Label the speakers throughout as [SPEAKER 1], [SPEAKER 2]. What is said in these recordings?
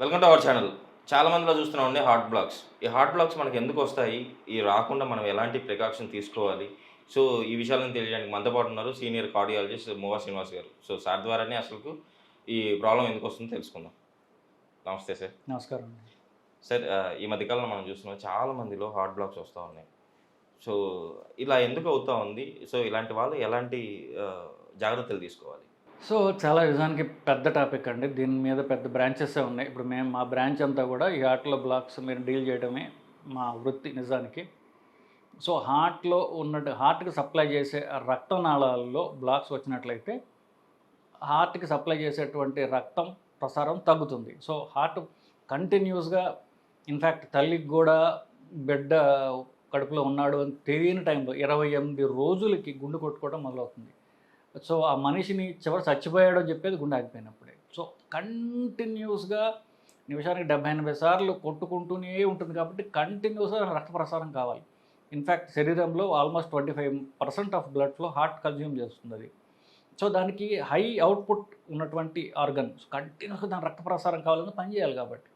[SPEAKER 1] Welcome to our channel. చాలా మందిలో చూస్తున్నాం అండి హార్ట్ బ్లాక్స్. ఈ హార్ట్ బ్లాక్స్ మనకి ఎందుకు వస్తాయి? ఈ రాకుండా మనం ఎలాంటి ప్రికాషన్ తీసుకోవాలి? సో ఈ విషయాలను తెలియడానికి మనతో పాటు ఉన్నారు సీనియర్ కార్డియాలజిస్ట్ మోవా శ్రీనివాస్ గారు. సో సార్ ద్వారానే అసలు ఈ ప్రాబ్లం ఎందుకు వస్తుందో తెలుసుకుందాం. నమస్తే సార్.
[SPEAKER 2] నమస్కారం
[SPEAKER 1] సార్ ఈ మధ్యకాలంలో మనం చూస్తున్నాం చాలా మందిలో హార్ట్ బ్లాక్స్ వస్తూ ఉన్నాయి. సో ఇలా ఎందుకు అవుతా ఉంది? సో ఇలాంటి వాళ్ళు ఎలాంటి జాగ్రత్తలు తీసుకోవాలి?
[SPEAKER 2] సో చాలా నిజానికి పెద్ద టాపిక్ అండి. దీని మీద పెద్ద బ్రాంచెస్ ఉన్నాయి. ఇప్పుడు మేము మా బ్రాంచ్ అంతా కూడా ఈ హార్ట్లో బ్లాక్స్ మీరు డీల్ చేయడమే మా వృత్తి నిజానికి. సో హార్ట్లో ఉన్నట్టు హార్ట్కి సప్లై చేసే రక్తనాళాల్లో బ్లాక్స్ వచ్చినట్లయితే హార్ట్కి సప్లై చేసేటువంటి రక్తం ప్రసారం తగ్గుతుంది. సో హార్ట్ కంటిన్యూస్గా ఇన్ఫ్యాక్ట్ తల్లికి కూడా బిడ్డ కడుపులో ఉన్నాడు అని తెలియని టైంలో ఇరవై ఎనిమిది రోజులకి గుండె కొట్టుకోవడం మొదలవుతుంది. సో ఆ మనిషిని చివరి చచ్చిపోయాడు అని చెప్పేది గుండె ఆగిపోయినప్పుడే. సో కంటిన్యూస్గా నిమిషానికి డెబ్బై ఎనభై సార్లు కొట్టుకుంటూనే ఉంటుంది కాబట్టి కంటిన్యూస్గా రక్త ప్రసారం కావాలి. ఇన్ఫ్యాక్ట్ శరీరంలో almost twenty five percent of blood flow heart consume చేస్తుంది అది. సో దానికి హై అవుట్పుట్ ఉన్నటువంటి ఆర్గన్ కంటిన్యూస్గా దాని రక్త ప్రసారం కావాలని పనిచేయాలి కాబట్టి.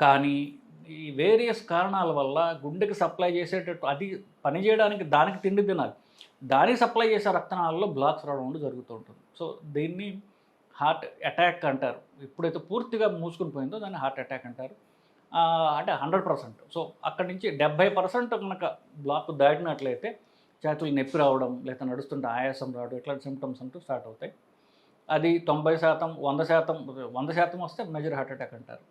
[SPEAKER 2] కానీ ఈ వేరియస్ కారణాల వల్ల గుండెకి సప్లై చేసేటట్టు అది పనిచేయడానికి దానికి తిండి తినాలి. దానికి సప్లై చేసే రక్తనాళాల్లో బ్లాక్స్ రావడం అనేది జరుగుతూ ఉంటుంది. సో దీన్ని హార్ట్ అటాక్ అంటారు. ఎప్పుడైతే పూర్తిగా మూసుకుని పోయిందో దాన్ని హార్ట్ అటాక్ అంటారు. అంటే హండ్రెడ్ పర్సెంట్. సో అక్కడి నుంచి డెబ్బై పర్సెంట్ కనుక బ్లాక్ దాటినట్లయితే చేతులు నొప్పి రావడం లేదా నడుస్తుంటే ఆయాసం రావడం ఇట్లాంటి సిమ్టమ్స్ అంటూ స్టార్ట్ అవుతాయి. అది తొంభై శాతం వంద శాతం వంద శాతం వస్తే మెజర్ హార్ట్ అటాక్ అంటారు.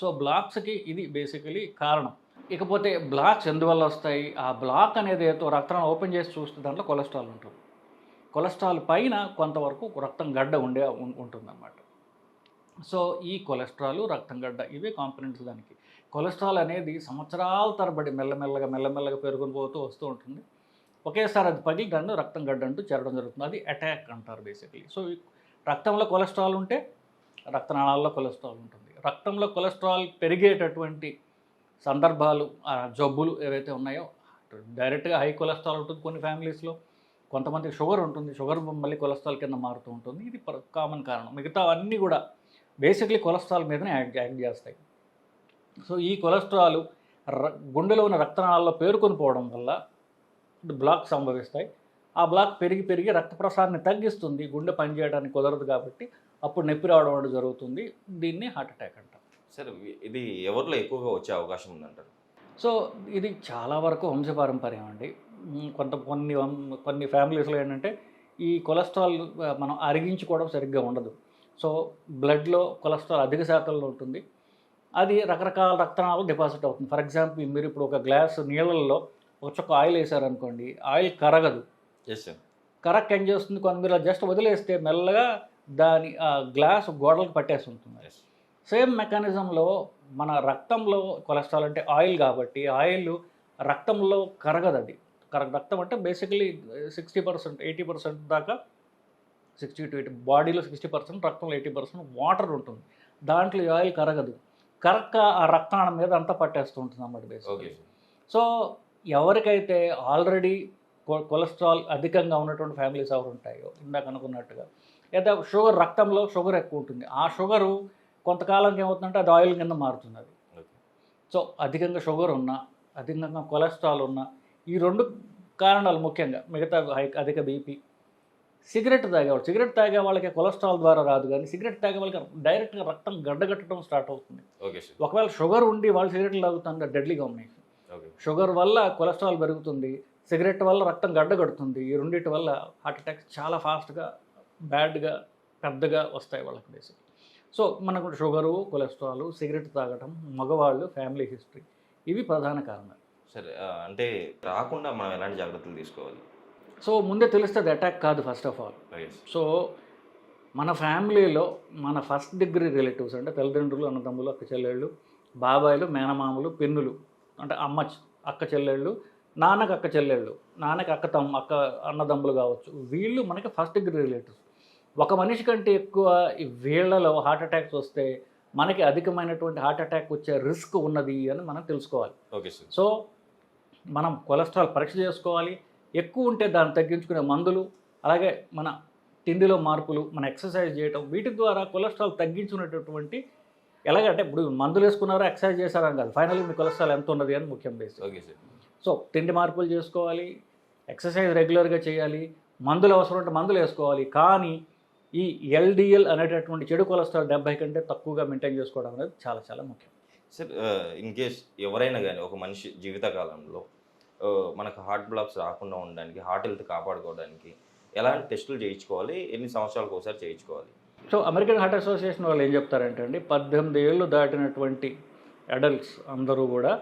[SPEAKER 2] సో బ్లాక్స్కి ఇది బేసికలీ కారణం. ఇకపోతే బ్లాక్స్ ఎందువల్ల వస్తాయి? ఆ బ్లాక్ అనేది ఏదో రక్తాన్ని ఓపెన్ చేసి చూస్తే దాంట్లో కొలెస్ట్రాల్ ఉంటుంది. కొలెస్ట్రాల్ పైన కొంతవరకు రక్తం గడ్డ ఉండే ఉం- ఉంటుందన్నమాట. సో ఈ కొలెస్ట్రాల్ రక్తం గడ్డ ఇవే కాంపనెంట్స్ దానికి. కొలెస్ట్రాల్ అనేది సంవత్సరాల తరబడి మెల్లమెల్లగా మెల్లమెల్లగా పెరుగుని పోతూ వస్తూ ఉంటుంది. ఒకేసారి అది పగి దాన్ని రక్తం గడ్డ అంటూ చేరడం జరుగుతుంది. అది అటాక్ అంటారు బేసికలీ. సో రక్తంలో కొలెస్ట్రాల్ ఉంటే రక్తనాళాల్లో కొలెస్ట్రాల్ ఉంటుంది. రక్తంలో కొలెస్ట్రాల్ పెరిగేటటువంటి సందర్భాలు జబ్బులు ఏవైతే ఉన్నాయో డైరెక్ట్గా హై కొలెస్ట్రాల్ ఉంటుంది కొన్ని ఫ్యామిలీస్లో. కొంతమందికి షుగర్ ఉంటుంది షుగర్ మళ్ళీ కొలెస్ట్రాల్ కింద మారుతూ ఉంటుంది. ఇది కామన్ కారణం. మిగతా అన్నీ కూడా బేసిక్లీ కొలెస్ట్రాల్ మీదనే యాక్ట్ యాక్ట్ చేస్తాయి. సో ఈ కొలెస్ట్రాల్ ర- గుండెలో ఉన్న రక్తనాళాల్లో పేరుకొని పోవడం వల్ల బ్లాక్ సంభవిస్తాయి. ఆ బ్లాక్ పెరిగి పెరిగి రక్త ప్రసారాన్ని తగ్గిస్తుంది. గుండె పనిచేయడానికి కుదరదు కాబట్టి అప్పుడు నొప్పి రావడం అనేది జరుగుతుంది. దీన్ని హార్ట్ అటాక్ అంటారు.
[SPEAKER 1] సార్ ఇది ఎవరిలో ఎక్కువగా వచ్చే అవకాశం ఉందంటారు?
[SPEAKER 2] సో ఇది చాలా వరకు వంశపారంపర్యం అండి. కొంత కొన్ని కొన్ని ఫ్యామిలీస్లో ఏంటంటే ఈ కొలెస్ట్రాల్ మనం అరిగించుకోవడం సరిగ్గా ఉండదు. సో బ్లడ్లో కొలెస్ట్రాల్ అధిక శాతంలో ఉంటుంది. అది రకరకాల రక్తనాలు డిపాజిట్ అవుతుంది. ఫర్ ఎగ్జాంపుల్ మీరు ఇప్పుడు ఒక గ్లాస్ నీళ్ళల్లో ఒక చుక్క ఆయిల్ వేసారనుకోండి ఆయిల్ కరగదు. కరెక్ట్ ఏం చేస్తుంది? కొన్ని మీరు జస్ట్ వదిలేస్తే మెల్లగా దాని ఆ గ్లాస్ గోడలకు పట్టేసి ఉంటుంది. సేమ్ మెకానిజంలో మన రక్తంలో కొలెస్ట్రాల్ అంటే ఆయిల్ కాబట్టి ఆయిల్ రక్తంలో కరగదు అది. కర రక్తం అంటే basically sixty percent eighty percent దాకా సిక్స్టీ టు ఎయిటీ బాడీలో సిక్స్టీ పర్సెంట్ రక్తంలో ఎయిటీ పర్సెంట్ వాటర్ ఉంటుంది. దాంట్లో ఈ ఆయిల్ కరగదు. కరక్క ఆ రక్తాణం మీద అంతా పట్టేస్తూ ఉంటుంది అన్నమాట
[SPEAKER 1] ఓకే
[SPEAKER 2] బేసిక్ సో ఎవరికైతే ఆల్రెడీ కొలెస్ట్రాల్ అధికంగా ఉన్నటువంటి ఫ్యామిలీస్ ఎవరు ఉంటాయో ఇందాక అనుకున్నట్టుగా లేదా షుగర్ రక్తంలో షుగర్ ఎక్కువ ఉంటుంది. ఆ షుగరు కొంతకాలంకి ఏమవుతుందంటే అది ఆయిల్ కింద మారుతుంది అది సో అధికంగా షుగర్ ఉన్నా అధికంగా కొలెస్ట్రాల్ ఉన్నా ఈ రెండు కారణాలు ముఖ్యంగా మిగతా హై అధిక బీపీ. సిగరెట్ తాగేవాళ్ళు సిగరెట్ తాగే వాళ్ళకి కొలెస్ట్రాల్ ద్వారా రాదు కానీ సిగరెట్ తాగే వాళ్ళకి డైరెక్ట్గా రక్తం గడ్డగట్టడం స్టార్ట్ అవుతుంది.
[SPEAKER 1] Okay sir.
[SPEAKER 2] ఒకవేళ షుగర్ ఉండి వాళ్ళు సిగరెట్లు తాగుతుంది డెడ్లీ కాంబినేషన్. షుగర్ వల్ల కొలెస్ట్రాల్ పెరుగుతుంది సిగరెట్ వల్ల రక్తం గడ్డగడుతుంది ఈ రెండింటి వల్ల హార్ట్ అటాక్స్ చాలా ఫాస్ట్గా బ్యాడ్గా పెద్దగా వస్తాయి వాళ్ళకి బేసిక్ సో మనకు షుగరు కొలెస్ట్రాల్ సిగరెట్ తాగడం మగవాళ్ళు ఫ్యామిలీ హిస్టరీ ఇవి ప్రధాన కారణాలు.
[SPEAKER 1] సరే అంటే రాకుండా మనం ఎలాంటి జాగ్రత్తలు తీసుకోవాలి?
[SPEAKER 2] సో ముందే తెలిస్తే అది అటాక్ కాదు first of all.
[SPEAKER 1] Okay
[SPEAKER 2] so మన ఫ్యామిలీలో మన ఫస్ట్ డిగ్రీ రిలేటివ్స్ అంటే తల్లిదండ్రులు అన్నదమ్ములు అక్క చెల్లెళ్ళు బాబాయిలు మేనమామలు పిన్నులు అంటే అమ్మ అక్క చెల్లెళ్ళు నాన్నకి అక్క చెల్లెళ్ళు నాన్నకి అక్క తమ్ అక్క అన్నదమ్ములు కావచ్చు వీళ్ళు మనకి ఫస్ట్ డిగ్రీ రిలేటివ్స్. ఒక మనిషి కంటే ఎక్కువ ఈ వీళ్ళలో హార్ట్ అటాక్స్ వస్తే మనకి అధికమైనటువంటి హార్ట్ అటాక్ వచ్చే రిస్క్ ఉన్నది అని మనం తెలుసుకోవాలి.
[SPEAKER 1] Okay sir.
[SPEAKER 2] సో మనం కొలెస్ట్రాల్ పరీక్ష చేసుకోవాలి. ఎక్కువ ఉంటే దాన్ని తగ్గించుకునే మందులు అలాగే మన తిండిలో మార్పులు మన ఎక్సర్సైజ్ చేయటం వీటి ద్వారా కొలెస్ట్రాల్ తగ్గించుకునేటటువంటి ఎలాగంటే ఇప్పుడు మందులు వేసుకున్నారో ఎక్సర్సైజ్ చేశారని కాదు. ఫైనల్లీ మీ కొలెస్ట్రాల్ ఎంత ఉన్నది అని ముఖ్యం బేసిక్.
[SPEAKER 1] Okay sir.
[SPEAKER 2] సో తిండి మార్పులు చేసుకోవాలి ఎక్సర్సైజ్ రెగ్యులర్గా చేయాలి మందులు అవసరం ఉంటే మందులు వేసుకోవాలి. కానీ ఈ ఎల్డిఎల్ అనేటటువంటి చెడు కొలెస్ట్రాల్ డెబ్బై కంటే తక్కువగా మెయింటైన్ చేసుకోవడం అనేది చాలా చాలా ముఖ్యం.
[SPEAKER 1] సార్ ఇన్ కేస్ ఎవరైనా కానీ ఒక మనిషి జీవితకాలంలో ఆ, మనకు హార్ట్ బ్లాక్స్ రాకుండా ఉండడానికి హార్ట్ హెల్త్ కాపాడుకోవడానికి ఎలాంటి టెస్టులు చేయించుకోవాలి? ఎన్ని సంవత్సరాలకు ఒకసారి చేయించుకోవాలి?
[SPEAKER 2] సో అమెరికన్ హార్ట్ అసోసియేషన్ వాళ్ళు ఏం చెప్తారంటే అండి పద్దెనిమిది ఏళ్ళు దాటినటువంటి అడల్ట్స్ అందరూ కూడా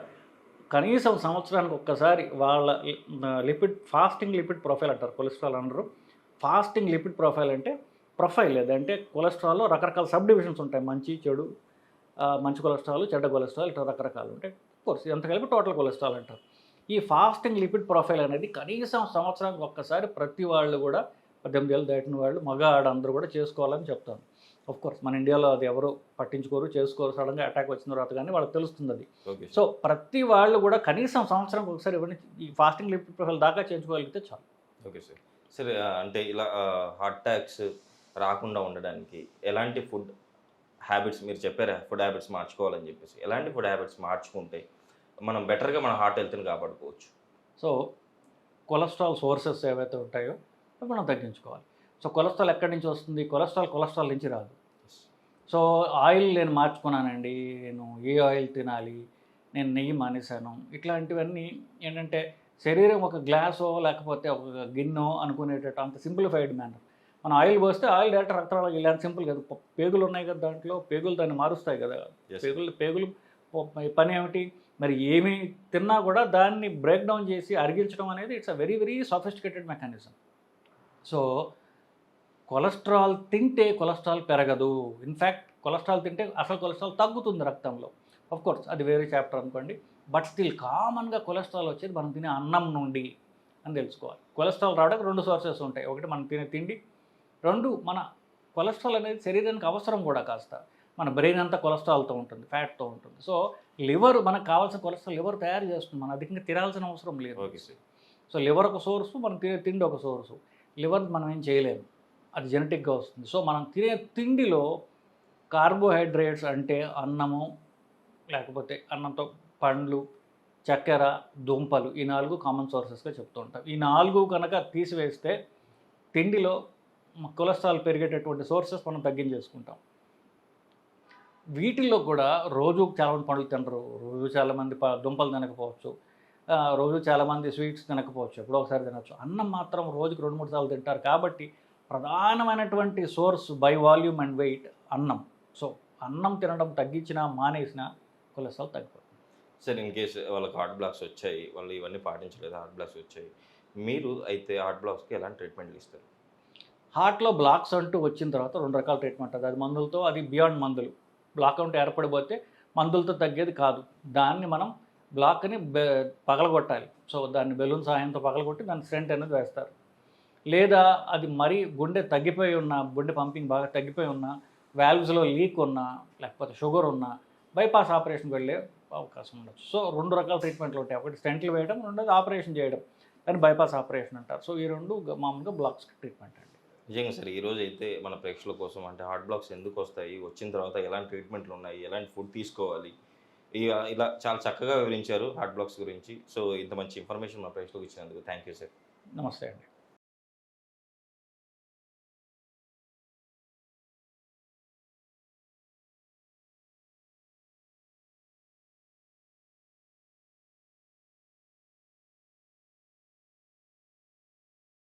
[SPEAKER 2] కనీసం సంవత్సరానికి ఒక్కసారి వాళ్ళ లిపిడ్ ఫాస్టింగ్ లిపిడ్ ప్రొఫైల్ అంటారు కొలెస్ట్రాల్ అనరు. ఫాస్టింగ్ లిపిడ్ ప్రొఫైల్ అంటే ప్రొఫైల్ లేదంటే కొలెస్ట్రాల్లో రకరకాల సబ్ డివిజన్స్ ఉంటాయి. మంచి చెడు మంచి కొలెస్ట్రాల్ చెడ్డ కొలెస్ట్రాల్ ఇట్లా రకరకాలు ఉంటాయి. కోర్స్ ఎంత కలిపి టోటల్ కొలెస్ట్రాల్ అంటారు. ఈ ఫాస్టింగ్ లిపిడ్ ప్రొఫైల్ అనేది కనీసం సంవత్సరానికి ఒక్కసారి ప్రతి వాళ్ళు కూడా పద్దెనిమిది ఏళ్ళు దాటిన వాళ్ళు మగ ఆడ అందరూ కూడా చేసుకోవాలని చెప్తాను. ఆఫ్ కోర్స్ మన ఇండియాలో అది ఎవరు పట్టించుకోరు చేసుకోరు సడన్గా అటాక్ వచ్చిన తర్వాత కానీ వాళ్ళకి తెలుస్తుంది అది. సో ప్రతి వాళ్ళు కూడా కనీసం సంవత్సరం ఒకసారి ఇవన్నీ ఈ ఫాస్టింగ్ లిపిడ్ ప్రొఫైల్ దాకా చేయించుకోగలిగితే చాలు.
[SPEAKER 1] ఓకే సార్ సరే అంటే ఇలా హార్ట్ అటాక్స్ రాకుండా ఉండడానికి ఎలాంటి ఫుడ్ హ్యాబిట్స్ మీరు చెప్పారు? ఫుడ్ హ్యాబిట్స్ మార్చుకోవాలని చెప్పేసి. ఎలాంటి ఫుడ్ హ్యాబిట్స్ మార్చుకుంటే మనం బెటర్గా మన హార్ట్ హెల్త్ని కాపాడుకోవచ్చు?
[SPEAKER 2] సో కొలెస్ట్రాల్ సోర్సెస్ ఏవైతే ఉంటాయో అవి మనం తగ్గించుకోవాలి. సో కొలెస్ట్రాల్ ఎక్కడి నుంచి వస్తుంది? కొలెస్ట్రాల్ కొలెస్ట్రాల్ నుంచి రాదు. సో ఆయిల్ నేను మార్చుకున్నానండి. నేను ఏ ఆయిల్ తినాలి? నేను నెయ్యి మానేశాను. ఇట్లాంటివన్నీ ఏంటంటే శరీరం ఒక గ్లాసో లేకపోతే ఒక గిన్నో అనుకునేటట్టు అంత సింప్లిఫైడ్ మేనర్ మనం ఆయిల్ పోస్తే ఆయిల్ డైరెక్ట్ రక్తనాళాలు ఇలాంటి సింపుల్ కదా. పేగులు ఉన్నాయి కదా దాంట్లో పేగులు దాన్ని మారుస్తాయి కదా. పేగులు పేగులు పని ఏమిటి? మరి ఏమి తిన్నా కూడా దాన్ని బ్రేక్ డౌన్ చేసి అరిగించడం అనేది it's a very very sophisticated mechanism so cholesterol తింటే కొలెస్ట్రాల్ పెరగదు. ఇన్ఫ్యాక్ట్ కొలెస్ట్రాల్ తింటే అసలు కొలెస్ట్రాల్ తగ్గుతుంది రక్తంలో. ఆఫ్ కోర్స్ అది వేరే చాప్టర్ అనుకోండి. బట్ స్టిల్ కామన్గా కొలెస్ట్రాల్ వచ్చేది మనం తినే అన్నం నుండి అని తెలుసుకోవాలి. కొలెస్ట్రాల్ రావడానికి రెండు సోర్సెస్ ఉంటాయి. ఒకటి మనం తినే తిండి రెండు మన కొలెస్ట్రాల్ అనేది శరీరానికి అవసరం కూడా కాస్త. మన బ్రెయిన్ అంతా కొలెస్ట్రాల్తో ఉంటుంది ఫ్యాట్తో ఉంటుంది. సో లివర్ మనకు కావాల్సిన కొలెస్ట్రాల్ లివర్ తయారు చేస్తుంది. మనం అధికంగా తినాల్సిన అవసరం లేదు. సో లివర్ ఒక సోర్సు మనం తినే తిండి ఒక సోర్సు. లివర్ మనం ఏం చేయలేము. అది జెనెటిక్గా వస్తుంది. సో మనం తినే తిండిలో కార్బోహైడ్రేట్స్ అంటే అన్నము లేకపోతే అన్నంతో పండ్లు చక్కెర దుంపలు ఈ నాలుగు కామన్ సోర్సెస్గా చెప్తూ ఉంటాం. ఈ నాలుగు కనుక తీసివేస్తే తిండిలో కొలెస్ట్రాల్ పెరిగేటటువంటి సోర్సెస్ మనం తగ్గించేసుకుంటాం. వీటిల్లో కూడా రోజు చాలామంది పండ్లు తినరు. రోజు చాలామంది దుంపలు తినకపోవచ్చు. రోజు చాలామంది స్వీట్స్ తినకపోవచ్చు. ఎప్పుడో ఒకసారి తినచ్చు. అన్నం మాత్రం రోజుకి రెండు మూడు సార్లు తింటారు. కాబట్టి ప్రధానమైనటువంటి source by volume and weight అన్నం. సో అన్నం తినడం తగ్గించినా మానేసినా కొలెస్ట్రాల్ తగ్గిపోతుంది.
[SPEAKER 1] సార్ ఇన్ కేసు వాళ్ళకి హార్ట్ బ్లాక్స్ వచ్చాయి వాళ్ళు ఇవన్నీ పాటించలేదు? హార్ట్ బ్లాక్స్ వచ్చాయి. మీరు అయితే హార్ట్ బ్లాక్స్కి ఎలాంటి ట్రీట్మెంట్లు ఇస్తారు?
[SPEAKER 2] హార్ట్లో బ్లాక్స్ అంటూ వచ్చిన తర్వాత రెండు రకాల ట్రీట్మెంట్ అది అది మందులతో అది బియాండ్ మందులు. బ్లాక్ అంటూ ఏర్పడిపోతే మందులతో తగ్గేది కాదు. దాన్ని మనం బ్లాక్ని బె పగలగొట్టాలి. సో దాన్ని బెలూన్ సహాయంతో పగలగొట్టి దాన్ని స్టెంట్ అనేది వేస్తారు. లేదా అది మరీ గుండె తగ్గిపోయి ఉన్న గుండె పంపింగ్ బాగా తగ్గిపోయి ఉన్న వాల్వ్స్లో లీక్ ఉన్నా లేకపోతే షుగర్ ఉన్నా బైపాస్ ఆపరేషన్కి వెళ్ళే అవకాశం ఉండొచ్చు. సో రెండు రకాల ట్రీట్మెంట్లు ఉంటాయి. ఒకటి స్టెంట్లు వేయడం రెండోది ఆపరేషన్ చేయడం. దాన్ని బైపాస్ ఆపరేషన్ అంటారు. సో ఈ రెండు మామూలుగా బ్లాక్స్ ట్రీట్మెంట్ అండి.
[SPEAKER 1] నిజంగా సార్ ఈరోజు అయితే మన ప్రేక్షకుల కోసం అంటే హార్ట్ బ్లాక్స్ ఎందుకు వస్తాయి వచ్చిన తర్వాత ఎలాంటి ట్రీట్మెంట్లు ఉన్నాయి? ఎలాంటి ఫుడ్ తీసుకోవాలి? ఇలా చాలా చక్కగా వివరించారు హార్ట్ బ్లాక్స్ గురించి. సో ఇంత మంచి ఇన్ఫర్మేషన్ మన ప్రేక్షకులకు ఇచ్చినందుకు థ్యాంక్ యూ సార్.
[SPEAKER 2] నమస్తే అండి.